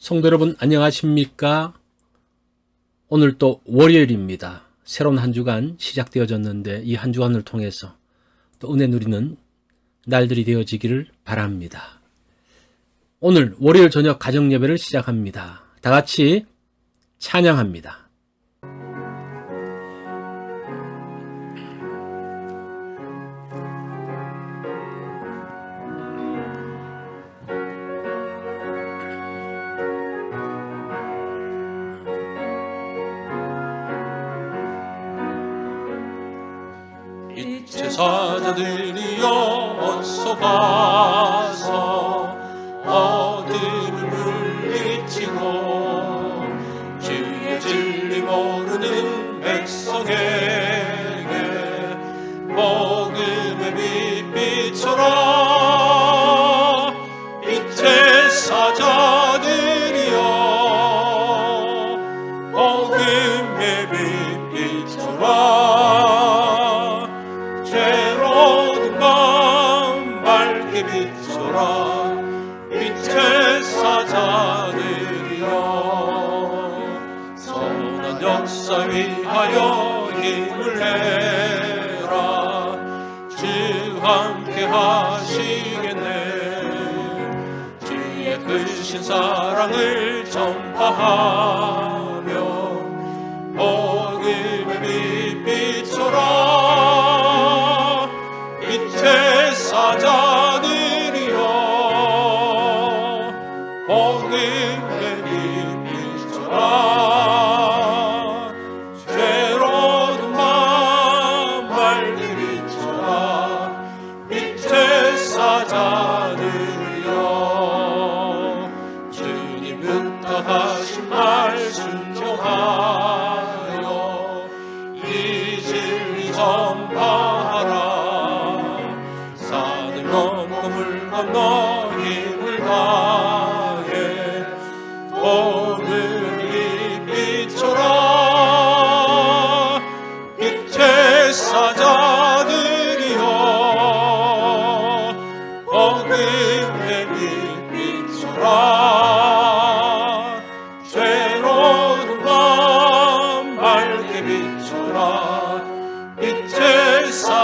성도 여러분 안녕하십니까? 오늘 또 월요일입니다. 새로운 한 주간 시작되어졌는데 이 한 주간을 통해서 또 은혜 누리는 날들이 되어지기를 바랍니다. 오늘 월요일 저녁 가정 예배를 시작합니다. 다 같이 찬양합니다. 사자들이여 어서 가서 사랑을 전파하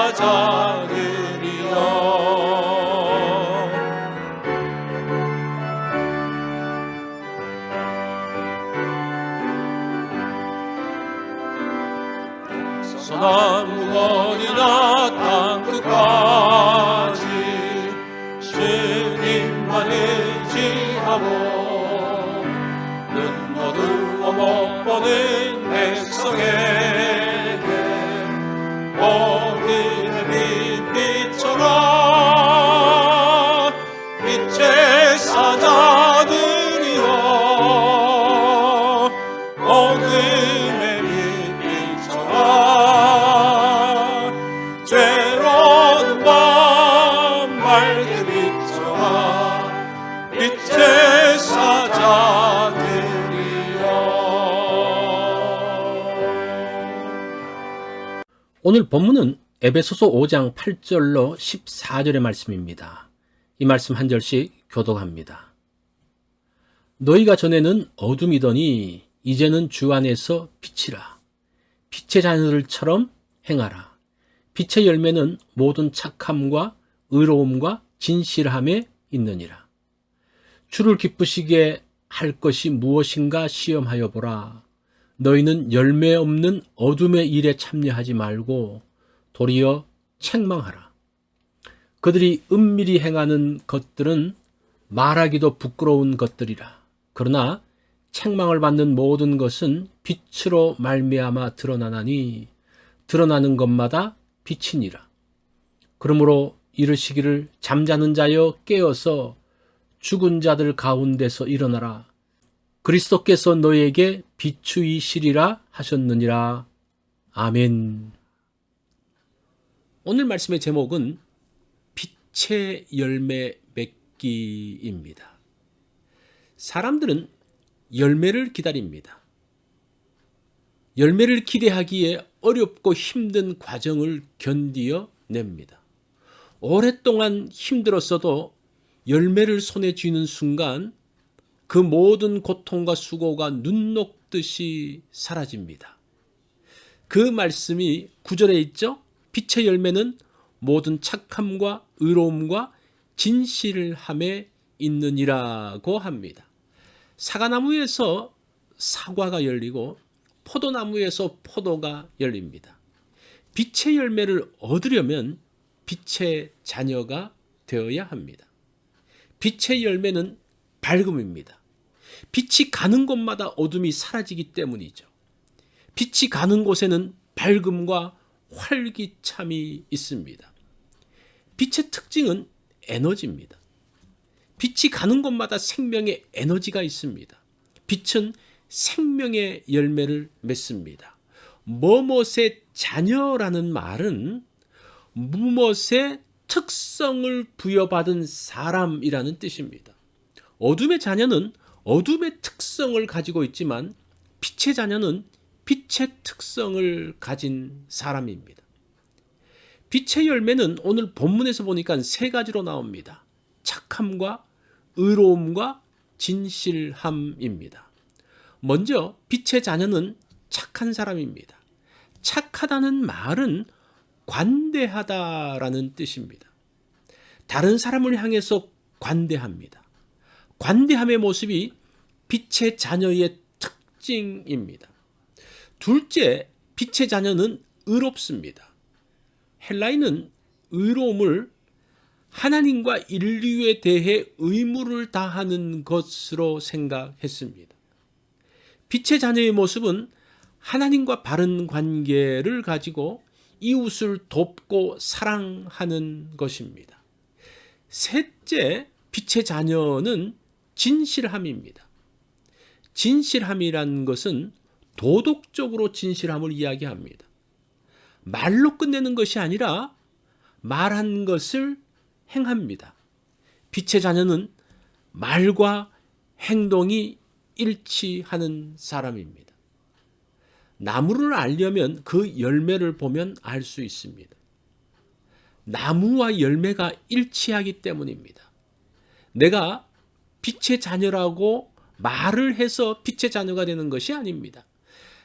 빛의 오늘 본문은 에베소서 5장 8절로 14절의 말씀입니다. 이 말씀 한 절씩 교독합니다. 너희가 전에는 어둠이더니 이제는 주 안에서 빛이라. 빛의 자녀들처럼 행하라. 빛의 열매는 모든 착함과 의로움과 진실함에 있느니라. 주를 기쁘시게 할 것이 무엇인가 시험하여 보라. 너희는 열매 없는 어둠의 일에 참여하지 말고 도리어 책망하라. 그들이 은밀히 행하는 것들은 말하기도 부끄러운 것들이라. 그러나 책망을 받는 모든 것은 빛으로 말미암아 드러나나니 드러나는 것마다 빛이니라. 그러므로 이르시기를 잠자는 자여 깨어서 죽은 자들 가운데서 일어나라. 그리스도께서 너에게 비추이시리라 하셨느니라. 아멘. 오늘 말씀의 제목은 빛의 열매 맺기입니다. 사람들은 열매를 기다립니다. 열매를 기대하기에 어렵고 힘든 과정을 견디어 냅니다. 오랫동안 힘들었어도 열매를 손에 쥐는 순간 그 모든 고통과 수고가 눈 녹듯이 사라집니다. 그 말씀이 구절에 있죠. 빛의 열매는 모든 착함과 의로움과 진실함에 있느니라고 합니다. 사과나무에서 사과가 열리고 포도나무에서 포도가 열립니다. 빛의 열매를 얻으려면 빛의 자녀가 되어야 합니다. 빛의 열매는 밝음입니다. 빛이 가는 곳마다 어둠이 사라지기 때문이죠. 빛이 가는 곳에는 밝음과 활기참이 있습니다. 빛의 특징은 에너지입니다. 빛이 가는 곳마다 생명의 에너지가 있습니다. 빛은 생명의 열매를 맺습니다. 뭐뭇의 자녀라는 말은 무엇의 특성을 부여받은 사람이라는 뜻입니다. 어둠의 자녀는 어둠의 특성을 가지고 있지만 빛의 자녀는 빛의 특성을 가진 사람입니다. 빛의 열매는 오늘 본문에서 보니까 세 가지로 나옵니다. 착함과 의로움과 진실함입니다. 먼저 빛의 자녀는 착한 사람입니다. 착하다는 말은 관대하다라는 뜻입니다. 다른 사람을 향해서 관대합니다. 관대함의 모습이 빛의 자녀의 특징입니다. 둘째, 빛의 자녀는 의롭습니다. 헬라인은 의로움을 하나님과 인류에 대해 의무를 다하는 것으로 생각했습니다. 빛의 자녀의 모습은 하나님과 바른 관계를 가지고 이웃을 돕고 사랑하는 것입니다. 셋째, 빛의 자녀는 진실함입니다. 진실함이란 것은 도덕적으로 진실함을 이야기합니다. 말로 끝내는 것이 아니라 말한 것을 행합니다. 빛의 자녀는 말과 행동이 일치하는 사람입니다. 나무를 알려면 그 열매를 보면 알 수 있습니다. 나무와 열매가 일치하기 때문입니다. 내가 빛의 자녀라고 말을 해서 빛의 자녀가 되는 것이 아닙니다.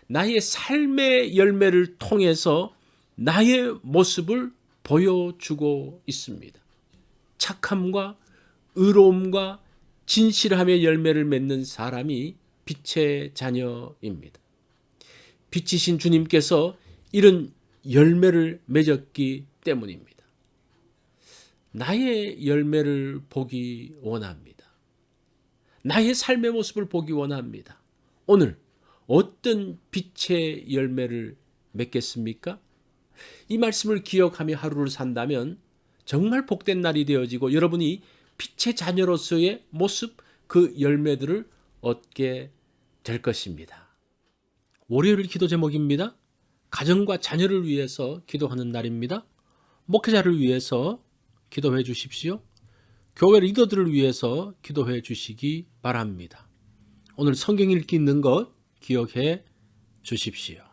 나의 삶의 열매를 통해서 나의 모습을 보여주고 있습니다. 착함과 의로움과 진실함의 열매를 맺는 사람이 빛의 자녀입니다. 빛이신 주님께서 이런 열매를 맺었기 때문입니다. 나의 열매를 보기 원합니다. 나의 삶의 모습을 보기 원합니다. 오늘 어떤 빛의 열매를 맺겠습니까? 이 말씀을 기억하며 하루를 산다면 정말 복된 날이 되어지고 여러분이 빛의 자녀로서의 모습 그 열매들을 얻게 될 것입니다. 월요일 기도 제목입니다. 가정과 자녀를 위해서 기도하는 날입니다. 목회자를 위해서 기도해 주십시오. 교회 리더들을 위해서 기도해 주시기 바랍니다. 오늘 성경 읽기 있는 것 기억해 주십시오.